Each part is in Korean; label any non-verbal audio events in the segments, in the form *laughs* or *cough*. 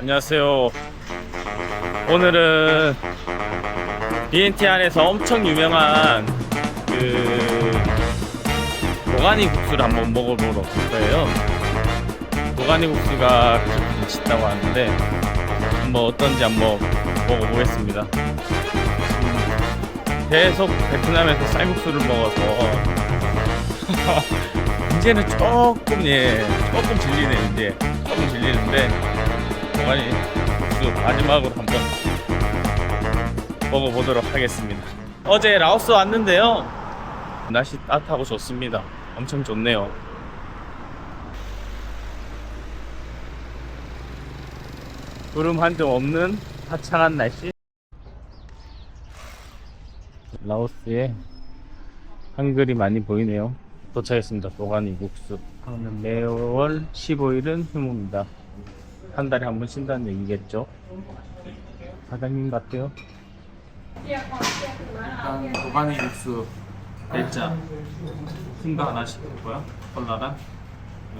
안녕하세요. 오늘은 BNT 안에서 엄청 유명한 그 도가니 국수를 한번 먹어보러 갈 거예요. 도가니 국수가 그렇게 맛있다고 하는데 한번 어떤지 한번 먹어보겠습니다. 음, 계속 베트남에서 쌀국수를 먹어서 *laughs* 이제는 조금 예 조금 질리네 이제 조금 질리는데 동 아리 국수 마지막으로 한번 먹어보도록 하겠습니다 어제 라오스 왔는데요 날씨 따뜻하고 좋습니다 엄청 좋네요 구름 한 점 없는 화창한 날씨 라오스에 한글이 많이 보이네요 도착했습니다. 도가니 국수. 매월 15일은 휴무입니다. 한 달에 한 번 쉰다는 얘기겠죠? 사장님 같아요? 일단 도가니 국수 대짜 큰거 하나 시켰고요. 콜라랑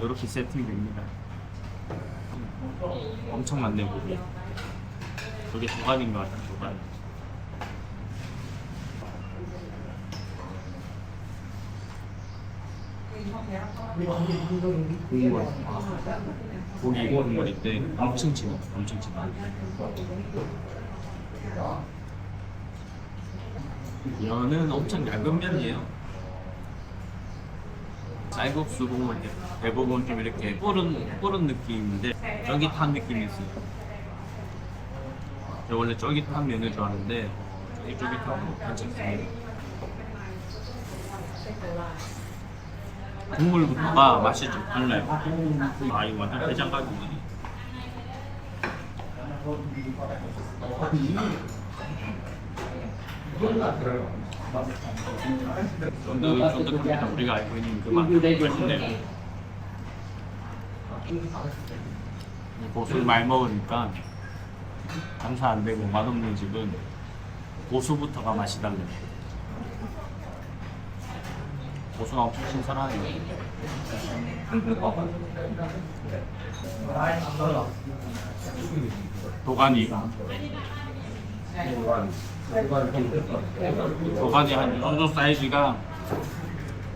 이렇게 세팅됩니다. 엄청 많네요, 고기. 저게 도가니인 것 같아요, 도가니. 국물 고기 국물인데 엄청 진해 엄청 진해 면은 엄청 얇은 면이에요. 쌀국수 보면 대부분 좀 이렇게 뿌른 뿌른 느낌인데 쫄깃한 느낌이 있어요. 제가 원래 쫄깃한 면을 좋아하는데 쫄깃쫄깃하고 괜찮습니다 국물부터가 맛이 좀 달라요. 아 이거 완전 해장각이네. 쫀득쫀득합니다. 우리가 알고 있는 그 맛 맛있네요. 고수를 많이 먹으니까 장사 안 되고 맛없는 집은 고수부터가 맛이 달라요. 고수가 엄청 신선하네요. 도가니. 도가니 한이 정도 사이즈가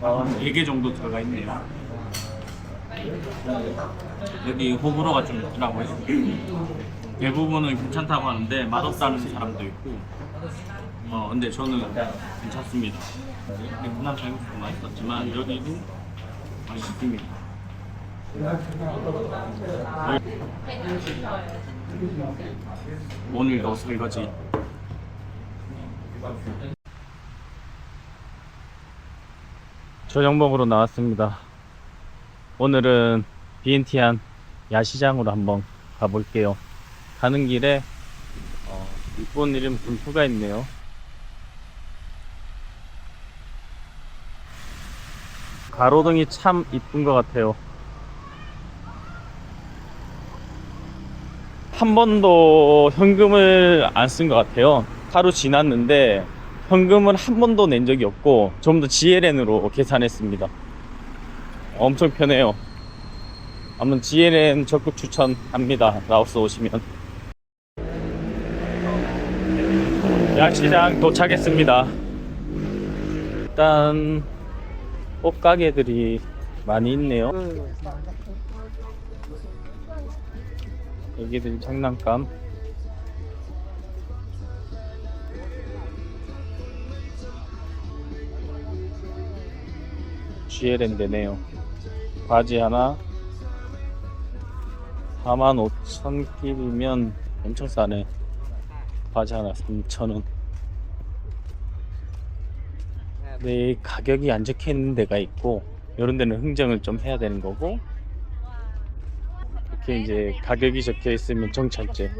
4개 정도 들어가 있네요. 여기 호불호가 좀 있더라고요. 대부분은 괜찮다고 하는데 맛없다는 사람도 있고 어 근데 저는 괜찮습니다. 베트남 쌀국수 맛있었지만 여기도 맛있습니다. 오늘도 설거지 저녁 먹으러 나왔습니다. 오늘은 비엔티안 야시장으로 한번 가볼게요. 가는 길에 어, 이쁜 이름 분수가 있네요. 가로등이 참 이쁜 것 같아요. 한 번도 현금을 안 쓴 것 같아요. 하루 지났는데 현금을 한 번도 낸 적이 없고 전부 다 GLN으로 계산했습니다. 엄청 편해요. 한번 GLN 적극 추천합니다. 라오스 오시면. 야시장 도착했습니다. 일단 옷 가게들이 많이 있네요. 여기들 장난감. GLN 되네요. 바지 하나 45,000끼리면 엄청 싸네. 바지 하나 3,000원. 네, 가격이 안 적혀 있는 데가 있고 이런 데는 흥정을 좀 해야 되는 거고 이렇게 이제 가격이 적혀 있으면 정찰제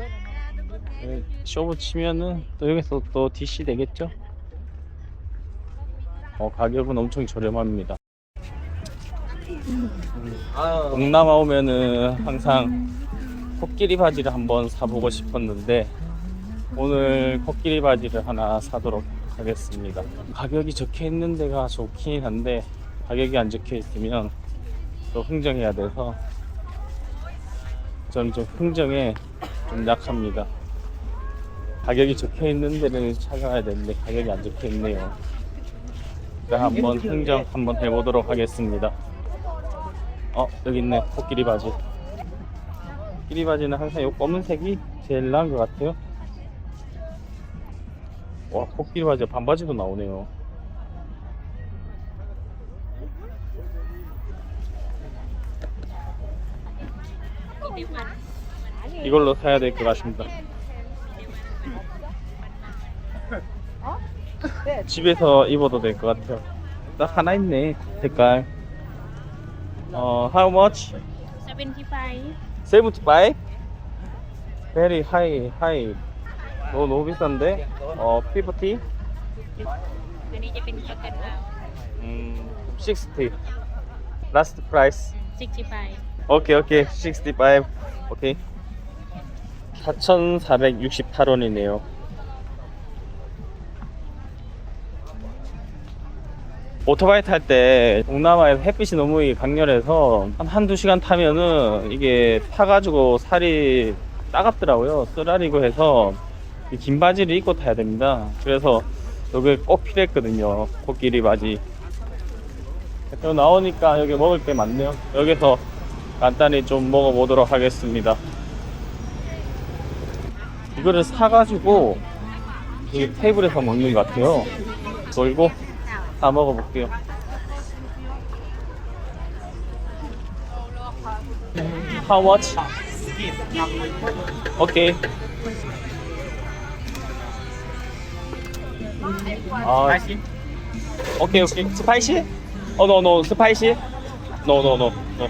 네, 쇼부 치면은 또 여기서 또 DC 되겠죠? 어, 가격은 엄청 저렴합니다. 동남아 오면은 항상 코끼리 바지를 한번 사보고 싶었는데 오늘 코끼리 바지를 하나 사도록 하겠습니다. 가격이 적혀 있는 데가 좋긴 한데 가격이 안 적혀 있으면 또 흥정해야 돼서 저는 좀 흥정에 좀 약합니다. 가격이 적혀 있는 데를 찾아야 되는데 가격이 안 적혀 있네요. 일단 한번 흥정 한번 해보도록 하겠습니다. 어 여기 있네 코끼리 바지. 코끼리 바지는 항상 이 검은색이 제일 나은 것 같아요. 와 코끼리 바지 반바지도 나오네요. 이걸로 사야 될 것 같습니다. 집에서 입어도 될 것 같아요. 딱 하나 있네 색깔. 어 how much? 75 75? Very high high. 너 너무 비싼데? 어, 피프티? 전 이제 음, 60. Last price. 65. 오케이, 오케이. 65. 오케이. 4,468원이네요. 오토바이 탈 때 동남아에서 햇빛이 너무 강렬해서 한 한두 시간 타면은 이게 타가지고 살이 따갑더라고요. 쓰라리고 해서 긴 바지를 입고 타야 됩니다 그래서 여기 꼭 필요했거든요 코끼리 바지 여기 나오니까 여기 먹을 게 많네요 여기서 간단히 좀 먹어보도록 하겠습니다. 이거를 사가지고 여기 테이블에서 먹는 것 같아요. 돌고 다 먹어볼게요. How much? 아, 오케이 오케이. 스파이시? 어, 노, 노, 스파이시? 노, 노, 노, 노.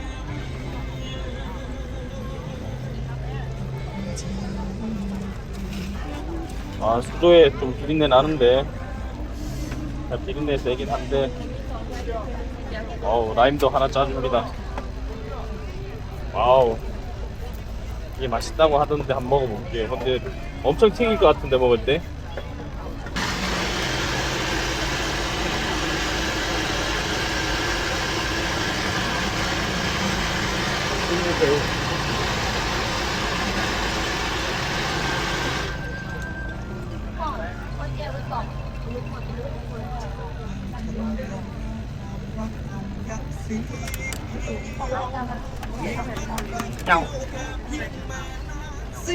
아 수도에 좀 비린내 나는데. 아, 비린내 세긴 한데. 와우 라임도 하나 짜줍니다. 와우. 이게 맛있다고 하던데 한번 먹어볼게요 근데 엄청 튀길 것 같은데 먹을 때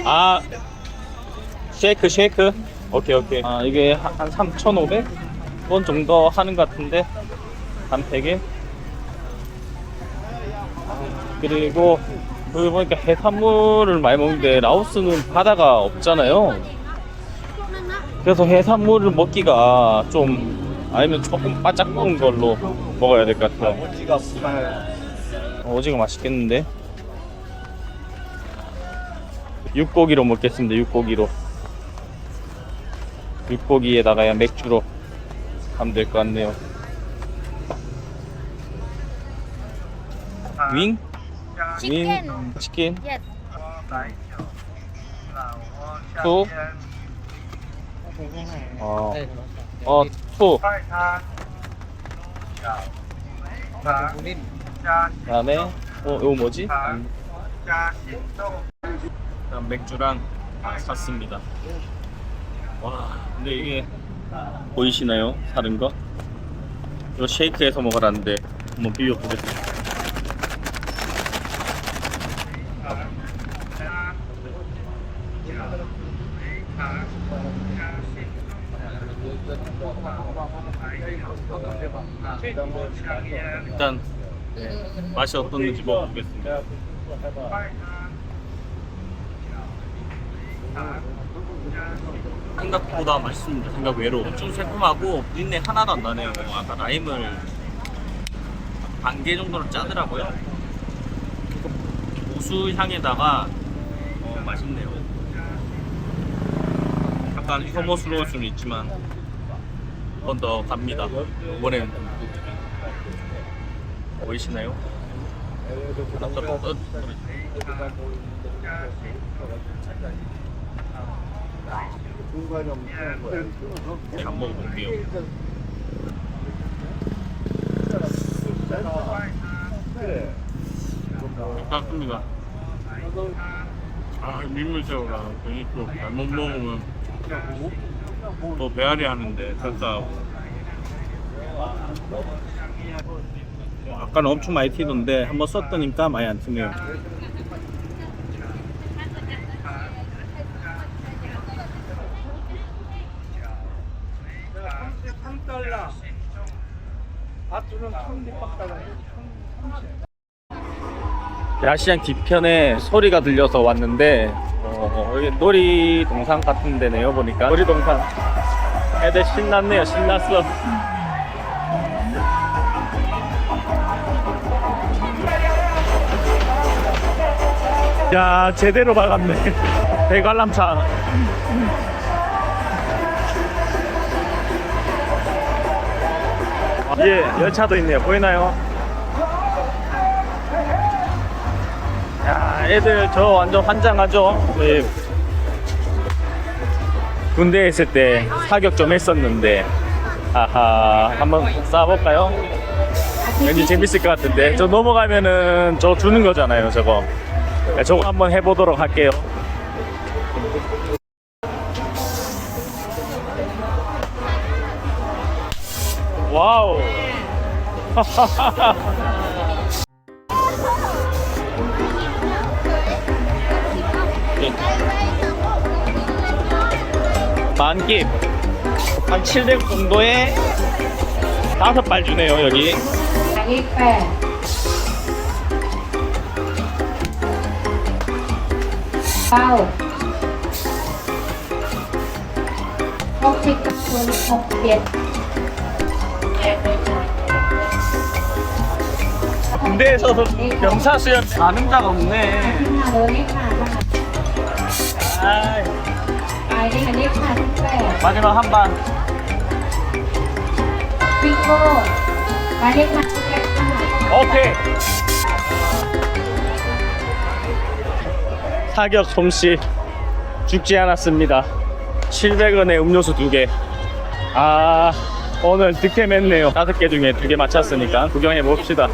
아 쉐이크 쉐이크. 오케이 오케이. 아 이게 한, 한 3,500 원 정도 하는 것 같은데. 한 팩에 그리고 여기 보니까 해산물을 많이 먹는데 라오스는 바다가 없잖아요. 그래서 해산물을 먹기가 좀 아니면 조금 바짝 구운 걸로 먹어야 될 것 같아요. 어, 오징어 맛있겠는데 육고기로 먹겠습니다 육고기로 육고기에다가 야 맥주로 하면 될 것 같네요 윙? 윙? 치킨? 투? 어, 어, 투. 그 다음에, 어, 이거 뭐지? 음. 그다음 맥주랑 샀습니다. 와, 근데 이게 보이시나요? 사는 거? 이거 쉐이크해서 먹으라는데 한번 비벼 보겠습니다. 일단 맛이 어떻는지 먹어보겠습니다. 생각보다 맛있습니다. 생각 외로. 좀 새콤하고 비린내 하나도 안 나네요. 아까 라임을 반 개 정도로 짜더라고요. 고수 향에다가 어, 맛있네요. 약간 혐오스러울 수는 있지만 한 번 더 갑니다. 이번엔 보이시나요? 한 먹어볼게요. 괜찮습니다. 아 민물새우가 괜히 또 잘못 먹으면 또 배앓이 하는데 설사하고 아까는 엄청 많이 튀던데 한번 썼더니까 많이 안 튀네요. 야시장 뒤편에 소리가 들려서 왔는데 어, 여기 놀이 동산 같은 데네요 보니까. 놀이 동산. 애들 신났네요 신났어. 야 제대로 박았네. *laughs* 대관람차 예 열차도 있네요 보이나요? 야 애들 저 완전 환장하죠 예. 군대에 있을 때 사격 좀 했었는데 아하 한번 쏴볼까요? 왠지 재밌을 것 같은데 저 넘어가면은 저 주는 거잖아요 저거 네, 저거 한번 해보도록 할게요 와우 *laughs* 만깁 한 700 정도에 다섯 발 주네요 여기. 양이빨 아홉. 꼭지 깎고 꼭지 군대에서도 명사수연 가는 자가 없네 ขึ้นมาเลยเลขค่ะ 아이, ไปเลขเลขค่ะที่แปด 마지막 한방 วิโก้ไปเลขค่ะที่แปดค่ะ 오케이 사격 솜씨 죽지 않았습니다 700원에 음료수 2개 아 오늘 득템했네요 5개 중에 2개 맞췄으니까 구경해 봅시다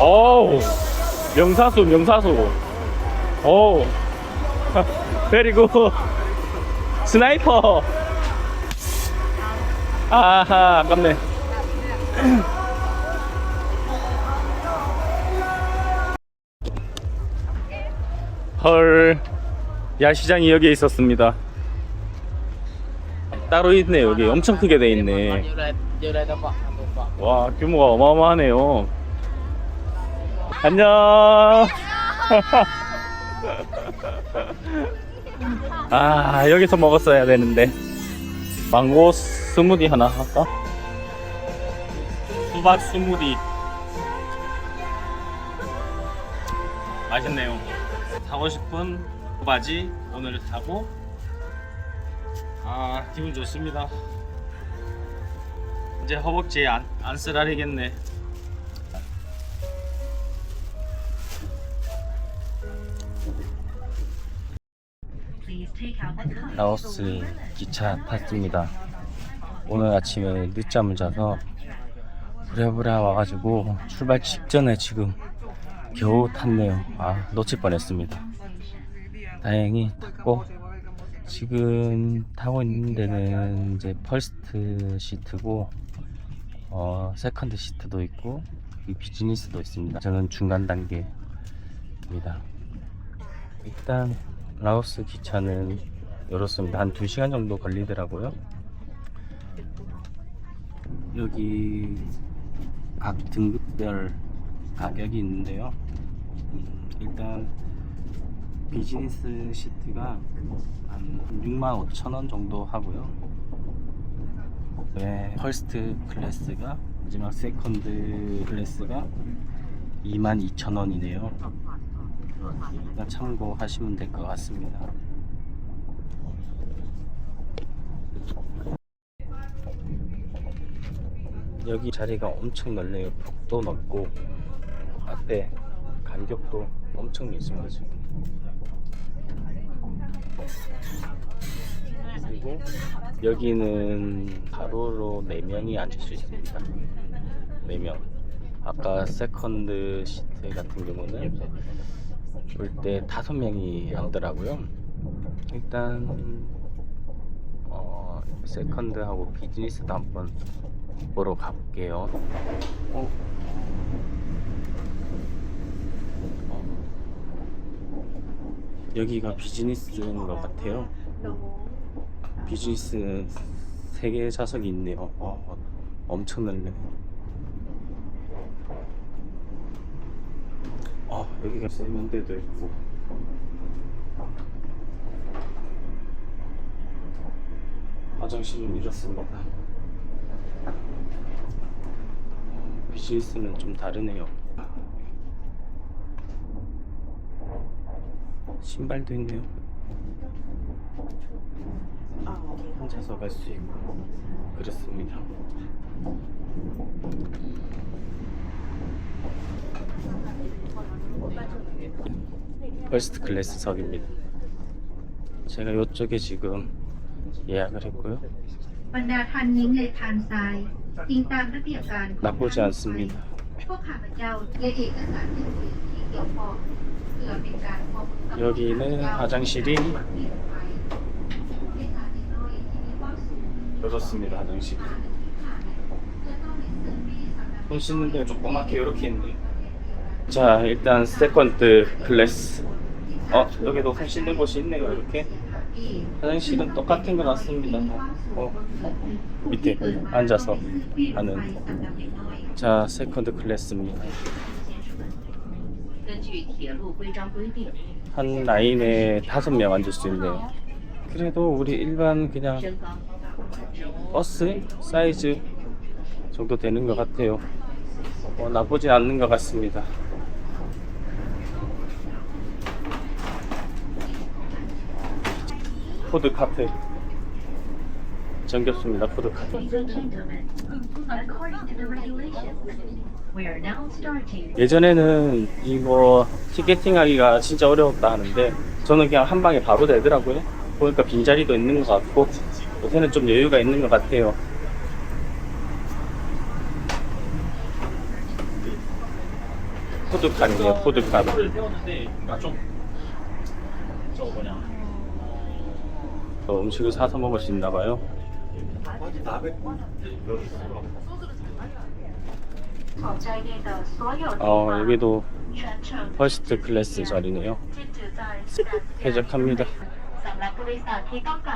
어우 명사수 명사수. 어우. *laughs* 베리고 스나이퍼. 아하 아깝네. *clears throat* 헐 야시장이 여기에 있었습니다. 따로 있네 여기. 엄청 크게 돼 있네. 와 규모가 어마어마하네요 안녕. 아 여기서 먹었어야 되는데. 망고 스무디 하나 할까? 수박 스무디. 맛있네요. 사고 싶은 바지 오늘 사고. 아 기분 좋습니다. 이제 허벅지 안, 안 쓰라리겠네 라오스 기차 탔습니다 오늘 아침에 늦잠을 자서 부랴부랴 와가지고 출발 직전에 지금 겨우 탔네요. 아, 놓칠 뻔했습니다. 다행히 탔고, 지금 타고 있는 데는 이제 퍼스트 시트고, 어, 세컨드 시트도 있고, 이 비즈니스도 있습니다. 저는 중간 단계입니다. 일단, 라오스 기차는 이렇습니다. 한 2시간 정도 걸리더라고요. 여기 각 등급별 가격이 있는데요. 음, 일단 비즈니스 시트가 한 6만 5천 원 정도 하고요. 네, 퍼스트 클래스가 마지막 세컨드 클래스가 2만 2천 원이네요. 참고하시면 될 것 같습니다. 여기 자리가 엄청 넓네요. 벽도 넓고 앞에 간격도 엄청 지금. 그리고 여기는 가로로 4명이 앉을 수 있습니다. 4명. 아까 세컨드 시트 같은 경우는 볼 때 다섯 명이 앉더라고요. 일단 어, 세컨드하고 비즈니스도 한번 보러 가볼게요. 어? 여기가 비즈니스인 것 같아요. 비즈니스 세개 좌석이 있네요. 어, 엄청 넓네. 아 여기가 세면대도 있고. 화장실은 이렇습니다. 비즈니스는 좀 다르네요. 신발도 있네요. 혼자서 갈 수 있고 그렇습니다. 퍼스트 클래스석입니다. 제가 이쪽에 지금 예약을 했고요. 나쁘지 않습니다. 여기는 화장실이 열었습니다 화장실 손 씻는 데 조그맣게 이렇게 있네요 자 일단 세컨드 클래스. 어 여기도 갈 수 있는 곳이 있네요 이렇게. 화장실은 똑같은 것 같습니다. 어 밑에 앉아서 하는. 자 세컨드 클래스입니다. 한 라인에 다섯 명 앉을 수 있네요. 그래도 우리 일반 그냥 버스 사이즈 정도 되는 것 같아요. 어, 나쁘지 않는 것 같습니다. 정겹습니다. regulations, we are now starting. 예전에는 이거 티켓팅 하기가 진짜 어려웠다 하는데 저는 그냥 한 방에 바로 되더라고요. 보니까 빈자리도 있는 것 같고 요새는 좀 여유가 있는 것 같아요. 푸드카트네요, 푸드카 트. 저 음식을 사서 먹을 수 있나 봐요. 어, 여기도 퍼스트 클래스 자리네요. 쾌적합니다.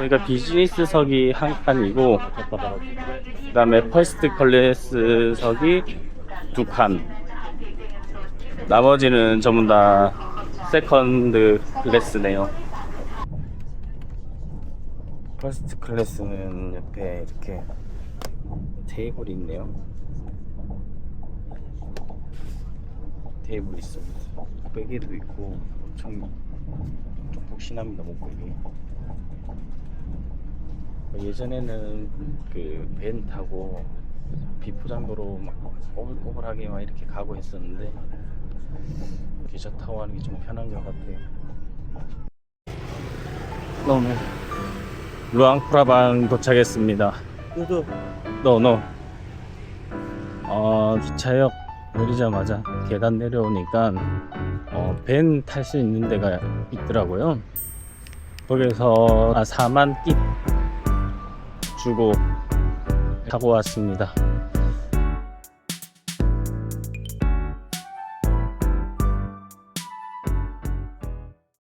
여기가 비즈니스석이 한 칸이고 그 다음에 퍼스트 클래스석이 두 칸. 나머지는 전부 다 세컨드 클래스네요. 퍼스트 클래스는 옆에 이렇게 테이블이 있네요. 테이블 있습니다. 베개도 있고 엄청 좀 푹신합니다 목베개. 예전에는 그 밴 타고 비포장도로 막 꼬불꼬불하게 막 이렇게 가고 했었는데 기차 타고 가는 게 좀 편한 것 같아요. 너무 루앙프라방 도착했습니다. 노노. 어, 기차역 내리자마자 계단 내려오니까 어, 밴 탈 수 있는 데가 있더라고요. 거기서 4만 띠 주고 타고 왔습니다.